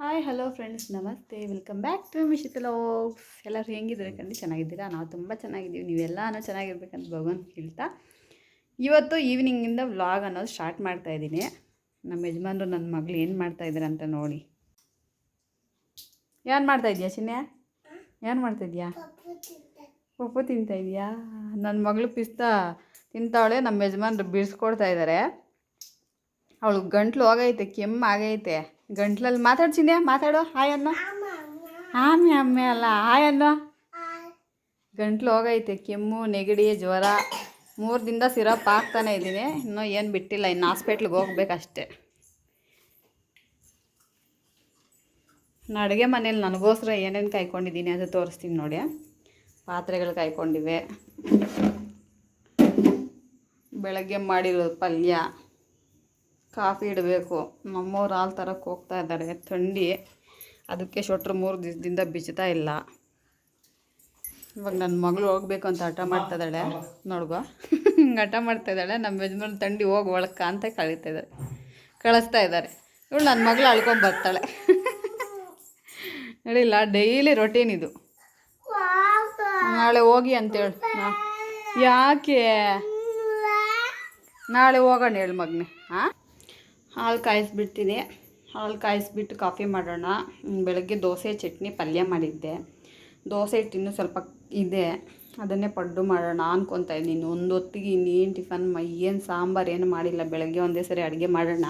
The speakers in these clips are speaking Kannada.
ಹಾಯ್ ಹಲೋ ಫ್ರೆಂಡ್ಸ್ ನಮಸ್ತೆ ವೆಲ್ಕಮ್ ಬ್ಯಾಕ್ ಟು ಮಿಶಿತಲೋಗ್ಸ್ ಎಲ್ಲರೂ ಹೆಂಗಿದ್ದಾರೆ ಕಂಡು ಚೆನ್ನಾಗಿದ್ದೀರಾ? ನಾವು ತುಂಬ ಚೆನ್ನಾಗಿದ್ದೀವಿ. ನೀವೆಲ್ಲನೂ ಚೆನ್ನಾಗಿರ್ಬೇಕಂತ ಭಗವಂತ ಹೇಳ್ತಾ. ಇವತ್ತು ಈವ್ನಿಂಗಿಂದ ವ್ಲಾಗ್ ಅನ್ನೋದು ಸ್ಟಾರ್ಟ್ ಮಾಡ್ತಾ ಇದ್ದೀನಿ. ನಮ್ಮ ಯಜಮಾನ್ರು ನನ್ನ ಮಗಳು ಏನು ಮಾಡ್ತಾ ಇದ್ದಾರೆ ಅಂತ ನೋಡಿ. ಏನು ಮಾಡ್ತಾ ಇದೆಯಾ ಚಿನ್ಯ? ಏನು ಮಾಡ್ತಾ ಇದೆಯಾ? ಪಪ್ಪು ತಿಂತಾ ಇದೆಯಾ? ನನ್ನ ಮಗಳು ಪಿಸ್ತಾ ತಿಂತಾವಳೆ. ನಮ್ಮ ಯಜಮಾನ್ರು ಬಿಡಿಸ್ಕೊಡ್ತಾ ಇದ್ದಾರೆ ಅವಳು ಗಂಟ್ಲು ಹೋಗೈತೆ, ಕೆಮ್ಮು ಆಗೈತೆ. ಗಂಟ್ಲಲ್ಲಿ ಮಾತಾಡು ಚಿನ್ಯ ಮಾತಾಡು? ಹಾಯ್ ಅನ್ನೋ. ಆಮೆ ಅಮ್ಮೆ ಅಲ್ಲ. ಹಾಯ್ ಅನ್ನೋ. ಗಂಟ್ಲು ಹೋಗೈತೆ. ಕೆಮ್ಮು ನೆಗಡಿ ಜ್ವರ. ಮೂರು ದಿನದ ಸಿರಪ್ ಹಾಕ್ತಾನೆ ಇದ್ದೀನಿ. ಇನ್ನೂ ಏನು ಬಿಟ್ಟಿಲ್ಲ. ಇನ್ನು ಹಾಸ್ಪಿಟ್ಲಿಗೆ ಹೋಗ್ಬೇಕಷ್ಟೆ. ನಾನು ಅಡುಗೆ ಮನೇಲಿ ನನಗೋಸ್ಕರ ಏನೇನು ಕಾಯ್ಕೊಂಡಿದ್ದೀನಿ ಅದು ತೋರಿಸ್ತೀನಿ ನೋಡಿ ಪಾತ್ರೆಗಳು ಕಾಯ್ಕೊಂಡಿವೆ. ಬೆಳಗ್ಗೆ ಮಾಡಿರೋದು ಪಲ್ಯ. ಕಾಫಿ ಇಡಬೇಕು. ನಮ್ಮವ್ರು ಹಾಲು ತರಕ್ಕೆ ಹೋಗ್ತಾ ಇದ್ದಾರೆ. ಥಂಡಿ. ಅದಕ್ಕೆ ಶೊಟ್ರು ಮೂರು ದಿವಸದಿಂದ ಬಿಚ್ಚುತ್ತಾ ಇಲ್ಲ. ಇವಾಗ ನನ್ನ ಮಗಳು ಹೋಗ್ಬೇಕು ಅಂತ ಹಠ ಮಾಡ್ತಾ ಇದ್ದಾಳೆ. ನೋಡ್ಗೋ ಹಿಂಗೆ ಹಠ ಮಾಡ್ತಾ ಇದ್ದಾಳೆ. ನಮ್ಮ ಯಜಮಾನ್ ಥಂಡಿ ಹೋಗಿ ಒಳಕ್ಕ ಅಂತ ಕಳೀತಾ ಇದ್ದಾರೆ. ಕಳಿಸ್ತಾ ಇದ್ದಾರೆ. ಇವಳು ನನ್ನ ಮಗಳು ಅಳ್ಕೊಂಡು ಬರ್ತಾಳೆ. ಹೇಳಿಲ್ಲ ಡೈಲಿ ರೊಟೀನ್ ಇದು. ನಾಳೆ ಹೋಗಿ ಅಂತೇಳಿ ಯಾಕೆ? ನಾಳೆ ಹೋಗೋಣ ಹೇಳು ಮಗನೇ. ಹಾಂ? ಹಾಲು ಕಾಯಿಸ್ಬಿಡ್ತೀನಿ ಹಾಲು ಕಾಯಿಸ್ಬಿಟ್ಟು ಕಾಫಿ ಮಾಡೋಣ. ಬೆಳಗ್ಗೆ ದೋಸೆ, ಚಟ್ನಿ, ಪಲ್ಯ ಮಾಡಿದ್ದೆ. ದೋಸೆ ಹಿಟ್ಟು ಇನ್ನೂ ಸ್ವಲ್ಪ ಇದೆ. ಅದನ್ನೇ ಪಡ್ಡು ಮಾಡೋಣ ಅನ್ಕೊತಾ ಇದ್ದೀನಿ. ಒಂದು ಹೊತ್ತಿಗೆ ಇನ್ನೇನು ಟಿಫನ್ ಏನು ಸಾಂಬಾರು, ಏನು ಮಾಡಿಲ್ಲ. ಬೆಳಗ್ಗೆ ಒಂದೇ ಸರಿ ಅಡುಗೆ ಮಾಡೋಣ.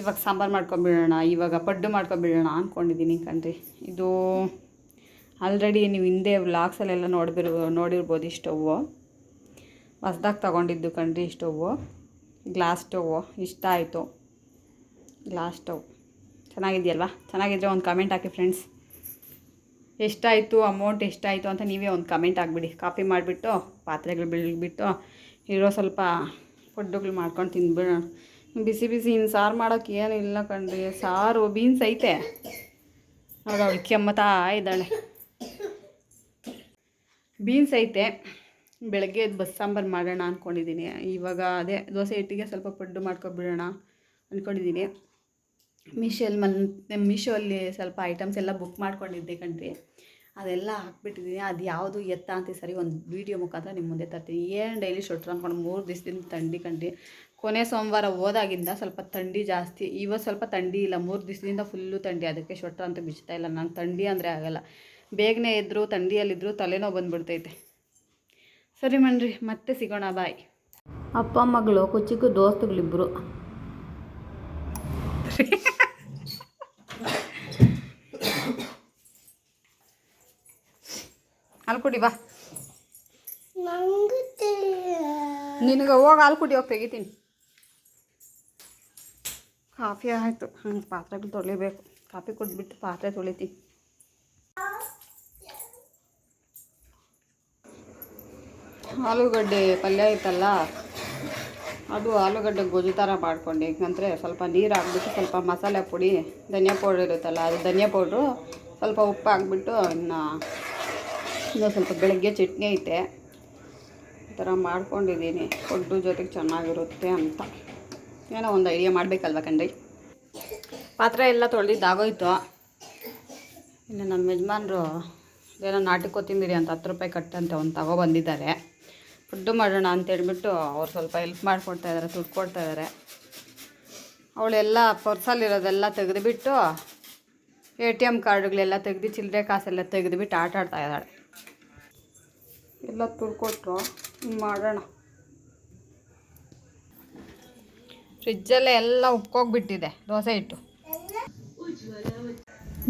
ಇವಾಗ ಸಾಂಬಾರು ಮಾಡ್ಕೊಂಬಿಡೋಣ. ಇವಾಗ ಪಡ್ಡು ಮಾಡ್ಕೊಂಬಿಡೋಣ ಅಂದ್ಕೊಂಡಿದ್ದೀನಿ ಕಣ್ರಿ. ಇದು ಆಲ್ರೆಡಿ ನೀವು ಹಿಂದೆ ವ್ಲಾಗ್ಸಲ್ಲೆಲ್ಲ ನೋಡ್ಬಿರ್, ನೋಡಿರ್ಬೋದು ಈ ಸ್ಟವ್ವು ಹೊಸ್ದಾಗಿ ತೊಗೊಂಡಿದ್ದು ಕಣ್ರಿ ಈ ಸ್ಟವ್ವು ಗ್ಲಾಸ್ ಸ್ಟವ್, ಇಷ್ಟ ಆಯಿತು. ಗ್ಲಾಸ್ ಸ್ಟವ್ ಚೆನ್ನಾಗಿದೆಯಲ್ವಾ ಚೆನ್ನಾಗಿದ್ರೆ ಒಂದು ಕಮೆಂಟ್ ಹಾಕಿ ಫ್ರೆಂಡ್ಸ್ ಎಷ್ಟಾಯಿತು? ಅಮೌಂಟ್ ಎಷ್ಟಾಯಿತು ಅಂತ ನೀವೇ ಒಂದು ಕಮೆಂಟ್ ಹಾಕ್ಬಿಡಿ. ಕಾಪಿ ಮಾಡಿಬಿಟ್ಟು, ಪಾತ್ರೆಗಳು ಬಿಟ್ಟು ಇರೋ ಸ್ವಲ್ಪ ಫುಡ್ಡುಗಳು ಮಾಡ್ಕೊಂಡು ತಿಂದ್ಬಿಡೋಣ. ಬಿಸಿ ಬಿಸಿ ಇನ್ನು ಸಾರು ಮಾಡೋಕ್ಕೆ ಇಲ್ಲ ಕಣ್ರಿ. ಸಾರು ಬೀನ್ಸ್ ಐತೆ. ನೋಡು ಅವಳು ಕೆಮ್ಮತಾ ಇದ್ದಾಳೆ. ಬೀನ್ಸ್ ಐತೆ. ಬೆಳಗ್ಗೆ ಬಸ್ ಸಾಂಬಾರು ಮಾಡೋಣ ಅಂದ್ಕೊಂಡಿದ್ದೀನಿ ಇವಾಗ ಅದೇ ದೋಸೆ ಹಿಟ್ಟಿಗೆ ಸ್ವಲ್ಪ ಪಡ್ಡು ಮಾಡ್ಕೊಬಿಡೋಣ ಅಂದ್ಕೊಂಡಿದ್ದೀನಿ ಮೀಶೋಲ್ಲಿ ಮನ್ ಮೀಶೋಲ್ಲಿ ಸ್ವಲ್ಪ ಐಟಮ್ಸ್ ಎಲ್ಲ ಬುಕ್ ಮಾಡ್ಕೊಂಡಿದ್ದೆ ಕಣ್ರಿ. ಅದೆಲ್ಲ ಹಾಕ್ಬಿಟ್ಟಿದ್ದೀನಿ. ಅದು ಯಾವುದು ಎತ್ತ ಅಂತ ಸರಿ ಒಂದು ವೀಡಿಯೋ ಮುಖಾಂತರ ನಿಮ್ಮ ಮುಂದೆ ತರ್ತೀನಿ. ಏನು ಡೈಲಿ ಶೊಟ್ರ್ ಅಂದ್ಕೊಂಡು ಮೂರು ದಿವಸದಿಂದ ಥಂಡಿ ಕಣ್ರಿ. ಕೊನೆ ಸೋಮವಾರ ಹೋದಾಗಿಂದ ಸ್ವಲ್ಪ ಥಂಡಿ ಜಾಸ್ತಿ. ಇವತ್ತು ಸ್ವಲ್ಪ ಥಂಡಿ ಇಲ್ಲ. ಮೂರು ದಿವಸದಿಂದ ಫುಲ್ಲು ಥಂಡಿ. ಅದಕ್ಕೆ ಶೊಟ್ರ್ ಅಂತ ಬಿಚ್ತಾ ಇಲ್ಲ. ನಂಗೆ ಥಂಡಿ ಅಂದರೆ ಆಗಲ್ಲ. ಬೇಗನೆ ಇದ್ದರೂ ಥಂಡಿಯಲ್ಲಿದ್ದರೂ ತಲೆನೋವು ಬಂದುಬಿಡ್ತೈತೆ. ಸರಿ ಮಣ್ರಿ ಮತ್ತೆ ಸಿಗೋಣ, ಬಾಯ್. ಅಪ್ಪ, ಮಗಳು, ಕೊಚ್ಚಿಗೂ ದೋಸ್ತುಗಳಿಬ್ಬರು ಹಾಲು ಕುಡಿ, ಬಾ. ನಿನಗೆ ಹೋಗಿ ಹಾಲು ಕುಡಿ, ಹೋಗಿ ತೆಗಿತೀನಿ. ಕಾಫಿ ಆಯಿತು. ಹಂಗೆ ಪಾತ್ರೆಗಳು ತೊಳಿಬೇಕು. ಕಾಫಿ ಕುಡಿದ್ಬಿಟ್ಟು ಪಾತ್ರೆ ತೊಳಿತೀನಿ. ಆಲೂಗಡ್ಡೆ ಪಲ್ಯ ಐತಲ್ಲ, ಅದು ಆಲೂಗಡ್ಡೆ ಗೊಜ್ಜು ಥರ ಮಾಡ್ಕೊಂಡು. ಯಾಕಂದರೆ ಸ್ವಲ್ಪ ನೀರು ಹಾಕ್ಬಿಟ್ಟು ಸ್ವಲ್ಪ ಮಸಾಲೆ ಪುಡಿ, ಧನಿಯಾ ಪೌಡ್ರ್ ಇರುತ್ತಲ್ಲ, ಅದು ಧನಿಯಾ ಪೌಡ್ರು, ಸ್ವಲ್ಪ ಉಪ್ಪು ಹಾಕ್ಬಿಟ್ಟು ಇನ್ನು ಇನ್ನು ಸ್ವಲ್ಪ ಬೆಳಗ್ಗೆ ಚಟ್ನಿ ಐತೆ. ಈ ಥರ ಮಾಡ್ಕೊಂಡಿದ್ದೀನಿ. ಫುಡ್ಡು ಜೊತೆಗೆ ಚೆನ್ನಾಗಿರುತ್ತೆ ಅಂತ. ಏನೋ ಒಂದು ಐಡಿಯಾ ಮಾಡಬೇಕಲ್ವ ಕಣ್ರಿ? ಪಾತ್ರೆ ಎಲ್ಲ ತೊಳೆದಿದ್ದಾಗೋಯ್ತು. ಇನ್ನು ನಮ್ಮ ಯಜಮಾನ್ರು ಏನೋ ನಾಟಿ ಕೊತ್ತಿಂದಿರಿ ಅಂತ ಹತ್ತು ರೂಪಾಯಿ ಕಟ್ಟಂತೆ ಒಂದು ತಗೊಬಂದಿದ್ದಾರೆ ಫುಡ್ಡು ಮಾಡೋಣ ಅಂತೇಳ್ಬಿಟ್ಟು ಅವ್ರು ಸ್ವಲ್ಪ ಹೆಲ್ಪ್ ಮಾಡಿಕೊಡ್ತಾ ಇದ್ದಾರೆ ದುಡ್ಡು ಕೊಡ್ತಾ ಇದ್ದಾರೆ ಅವಳೆಲ್ಲ ಪರ್ಸಲ್ಲಿರೋದೆಲ್ಲ ತೆಗೆದುಬಿಟ್ಟು ಎ ಟಿ ಎಂ ಕಾರ್ಡುಗಳೆಲ್ಲ ತೆಗೆದು ಚಿಲ್ಲರೆ ಕಾಸೆಲ್ಲ ತೆಗೆದುಬಿಟ್ಟು ಆಟ ಆಡ್ತಾ ಇದ್ದಾಳೆ. ಎಲ್ಲ ತುಳ್ಕೊಟ್ರು ಮಾಡೋಣ. ಫ್ರಿಜ್ಜಲ್ಲೇ ಎಲ್ಲ ಉಪ್ಕೋಗ್ಬಿಟ್ಟಿದೆ, ದೋಸೆ ಹಿಟ್ಟು.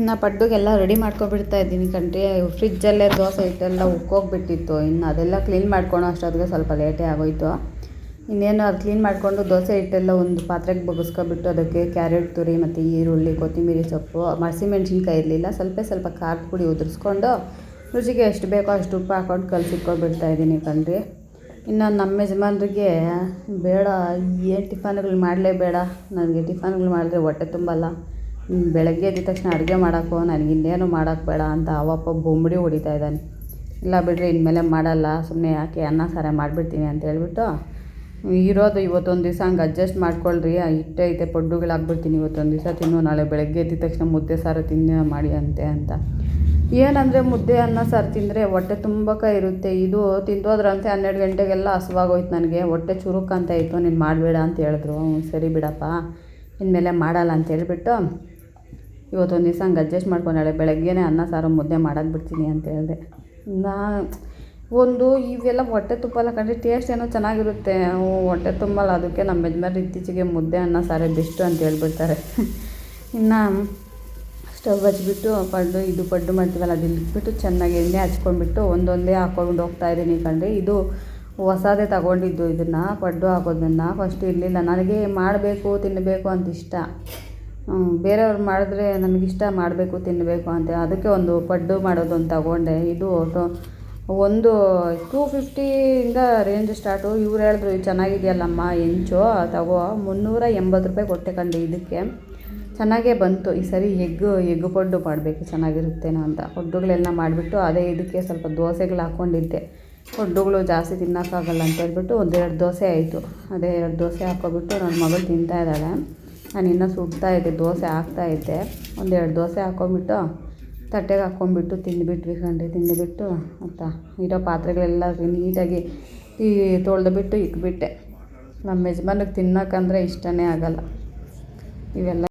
ಇನ್ನು ಪಡ್ಡುಗೆಲ್ಲ ರೆಡಿ ಮಾಡ್ಕೊಬಿಡ್ತಾ ಇದ್ದೀನಿ ಕಣ್ರಿ ಫ್ರಿಜ್ಜಲ್ಲೇ ದೋಸೆ ಹಿಟ್ಟೆಲ್ಲ ಉಕ್ಕೋಗ್ಬಿಟ್ಟಿತ್ತು. ಇನ್ನು ಅದೆಲ್ಲ ಕ್ಲೀನ್ ಮಾಡ್ಕೊಳೋ ಅಷ್ಟೊತ್ತಿಗೆ ಸ್ವಲ್ಪ ಲೇಟೇ ಆಗೋಯ್ತು. ಇನ್ನೇನು ಅದು ಕ್ಲೀನ್ ಮಾಡಿಕೊಂಡು ದೋಸೆ ಹಿಟ್ಟೆಲ್ಲ ಒಂದು ಪಾತ್ರೆಗೆ ಬಗ್ಗಿಸ್ಕೊಬಿಟ್ಟು ಅದಕ್ಕೆ ಕ್ಯಾರೆಟ್ ತುರಿ ಮತ್ತು ಈರುಳ್ಳಿ ಕೊತ್ತಂಬರಿ ಸೊಪ್ಪು, ಹಸಿಮೆಣ್ಸಿನ್ಕಾಯಿ ಇರಲಿಲ್ಲ, ಸ್ವಲ್ಪ ಸ್ವಲ್ಪ ಖಾರದ ಪುಡಿ ಉದುರಿಸ್ಕೊಂಡು ರುಚಿಗೆ ಎಷ್ಟು ಬೇಕೋ ಅಷ್ಟು ಉಪ್ಪು ಹಾಕೊಂಡು ಕಲಸಿಟ್ಕೊಬಿಡ್ತಾ ಇದ್ದೀನಿ ಕಣ್ರಿ ಇನ್ನು ನಮ್ಮ ಯಜಮಾನ್ರಿಗೆ ಬೇಡ, ಏನು ಟಿಫನ್ಗಳು ಮಾಡಲೇಬೇಡ ನನಗೆ ಟಿಫನ್ಗಳು ಮಾಡಿದ್ರೆ ಹೊಟ್ಟೆ ತುಂಬಲ್ಲ. ಬೆಳಗ್ಗೆ ಎದ್ದ ತಕ್ಷಣ ಅಡುಗೆ ಮಾಡೋಕ್ಕೋ, ನನಗೆ ಇನ್ನೇನು ಮಾಡೋಕ್ಕೆ ಬೇಡ ಅಂತ ಅವಪ್ಪ ಬೊಂಬಡಿ ಹೊಡಿತಾ ಇದ್ದಾನೆ. ಇಲ್ಲ ಬಿಡ್ರಿ, ಇನ್ಮೇಲೆ ಮಾಡಲ್ಲ ಸುಮ್ಮನೆ ಯಾಕೆ ಅನ್ನ ಸಾರೇ ಮಾಡಿಬಿಡ್ತೀನಿ ಅಂತ ಹೇಳ್ಬಿಟ್ಟು ಇರೋದು ಇವತ್ತೊಂದು ದಿವಸ ಹಂಗೆ ಅಡ್ಜಸ್ಟ್ ಮಾಡ್ಕೊಳ್ರಿ ಇಟ್ಟೆ ಐತೆ, ಪಡ್ಡುಗಳಾಗ್ಬಿಡ್ತೀನಿ ಇವತ್ತೊಂದು ದಿವಸ, ತಿನ್ನು, ನಾಳೆ ಬೆಳಗ್ಗೆ ಎದ್ದ ತಕ್ಷಣ ಮುದ್ದೆ ಸಾರು ತಿನ್ನ ಮಾಡಿ ಅಂತೆ ಅಂತ. ಏನಂದರೆ ಮುದ್ದೆ, ಅನ್ನ, ಸಾರು ತಿಂದರೆ ಹೊಟ್ಟೆ ತುಂಬಕ ಇರುತ್ತೆ. ಇದು ತಿಂದೋದ್ರಂತೆ ಹನ್ನೆರಡು ಗಂಟೆಗೆಲ್ಲ ಹಸುವಾಗೋಯ್ತು ನನಗೆ, ಹೊಟ್ಟೆ ಚುರುಕು ಅಂತ ಇತ್ತು, ನೀನು ಮಾಡಬೇಡ ಅಂತ ಹೇಳಿದ್ರು. ಸರಿ ಬಿಡಪ್ಪ, ಇನ್ಮೇಲೆ ಮಾಡಲ್ಲ ಅಂತ ಹೇಳ್ಬಿಟ್ಟು ಇವತ್ತೊಂದು ದಿವಸ ಹಂಗೆ ಅಡ್ಜಸ್ಟ್ ಮಾಡ್ಕೊಂಡಾಳೆ ಬೆಳಗ್ಗೆನೇ ಅನ್ನ, ಸಾರು, ಮುದ್ದೆ ಮಾಡೋಕೆ ಬಿಡ್ತೀನಿ ಅಂತ ಹೇಳಿದೆ. ನಾ ಒಂದು ಇವೆಲ್ಲ ಹೊಟ್ಟೆ ತುಪ್ಪಲ್ಲ ಕಂಡ್ರೆ ಟೇಸ್ಟ್ ಏನೋ ಚೆನ್ನಾಗಿರುತ್ತೆ. ಹೊಟ್ಟೆ ತುಂಬಲ್ಲ, ಅದಕ್ಕೆ ನಮ್ಮ ಯಜಮಾನ್ರು ಇತ್ತೀಚೆಗೆ ಮುದ್ದೆ, ಅನ್ನ, ಸಾರೇ, ಬೆಸ್ಟು ಅಂತ ಹೇಳ್ಬಿಡ್ತಾರೆ. ಇನ್ನು ಸ್ಟವ್ ಹಚ್ಬಿಟ್ಟು ಪಡ್ಡು, ಇದು ಪಡ್ಡು ಮಾಡ್ತೀವಲ್ಲ ಅದು ಇಟ್ಬಿಟ್ಟು ಚೆನ್ನಾಗಿ ಎಣ್ಣೆ ಹಚ್ಕೊಂಡ್ಬಿಟ್ಟು ಒಂದೊಂದೇ ಹಾಕ್ಕೊಂಡು ಹೋಗ್ತಾ ಇದ್ದೀನಿ ಕಂಡ್ರೆ ಇದು ಹೊಸದೇ ತಗೊಂಡಿದ್ದು ಇದನ್ನು, ಪಡ್ಡು ಹಾಕೋದನ್ನು. ಫಸ್ಟ್ ಇರಲಿಲ್ಲ, ನನಗೆ ಮಾಡಬೇಕು ತಿನ್ನಬೇಕು ಅಂತ ಇಷ್ಟ. ಬೇರೆಯವ್ರು ಮಾಡಿದ್ರೆ ನನಗಿಷ್ಟ ಮಾಡಬೇಕು ತಿನ್ನಬೇಕು ಅಂತ. ಅದಕ್ಕೆ ಒಂದು ಪಡ್ಡು ಮಾಡೋದು ಅಂತ ತಗೊಂಡೆ. ಇದು ಟೊ- ಒಂದು ಟೂ ಫಿಫ್ಟಿಯಿಂದ ರೇಂಜ್ ಸ್ಟಾರ್ಟು ಇವ್ರು ಹೇಳಿದ್ರು ಚೆನ್ನಾಗಿದೆಯಲ್ಲಮ್ಮ ಎಂಚು ತಗೋ. ಮುನ್ನೂರ ಎಂಬತ್ತು ರೂಪಾಯಿ ಕೊಟ್ಟೆ ಕಂಡು ಇದಕ್ಕೆ. ಚೆನ್ನಾಗೇ ಬಂತು. ಈ ಸರಿ ಎಗ್ಗು ಎಗ್ ಪಡ್ಡು ಮಾಡಬೇಕು, ಚೆನ್ನಾಗಿರುತ್ತೇನೋ ಅಂತ. ಪಡ್ಡುಗಳೆಲ್ಲ ಮಾಡಿಬಿಟ್ಟು ಅದೇ ಇದಕ್ಕೆ ಸ್ವಲ್ಪ ದೋಸೆಗಳು ಹಾಕ್ಕೊಂಡಿದ್ದೆ ಪಡ್ಡುಗಳು ಜಾಸ್ತಿ ತಿನ್ನೋಕ್ಕಾಗಲ್ಲ ಅಂತ ಹೇಳ್ಬಿಟ್ಟು ಒಂದೆರಡು ದೋಸೆ ಆಯಿತು. ಅದೇ ಎರಡು ದೋಸೆ ಹಾಕ್ಕೊಬಿಟ್ಟು ನನ್ನ ಮಗಳು ತಿಂತಾ ಇದ್ದಾಳೆ. ನಾನು ಇನ್ನೂ ಸುಡ್ತಾ ಇದ್ದೆ, ದೋಸೆ ಹಾಕ್ತಾ ಇದ್ದೆ. ಒಂದೆರಡು ದೋಸೆ ಹಾಕ್ಕೊಂಬಿಟ್ಟು ತಟ್ಟೆಗೆ ಹಾಕ್ಕೊಂಬಿಟ್ಟು ತಿಂದುಬಿಟ್ವಿ ಕಣ್ರಿ, ತಿಂದುಬಿಟ್ಟು ಅಂತ ಇರೋ ಪಾತ್ರೆಗಳೆಲ್ಲ ನೀಟಾಗಿ ಈ ತೊಳೆದು ಬಿಟ್ಟು ಇಕ್ಬಿಟ್ಟೆ. ನಮ್ಮ ಯಜಮಾನಿಗೆ ತಿನ್ನೋಕ್ಕಂದ್ರೆ ಇಷ್ಟನೇ ಆಗಲ್ಲ. ಇವೆಲ್ಲ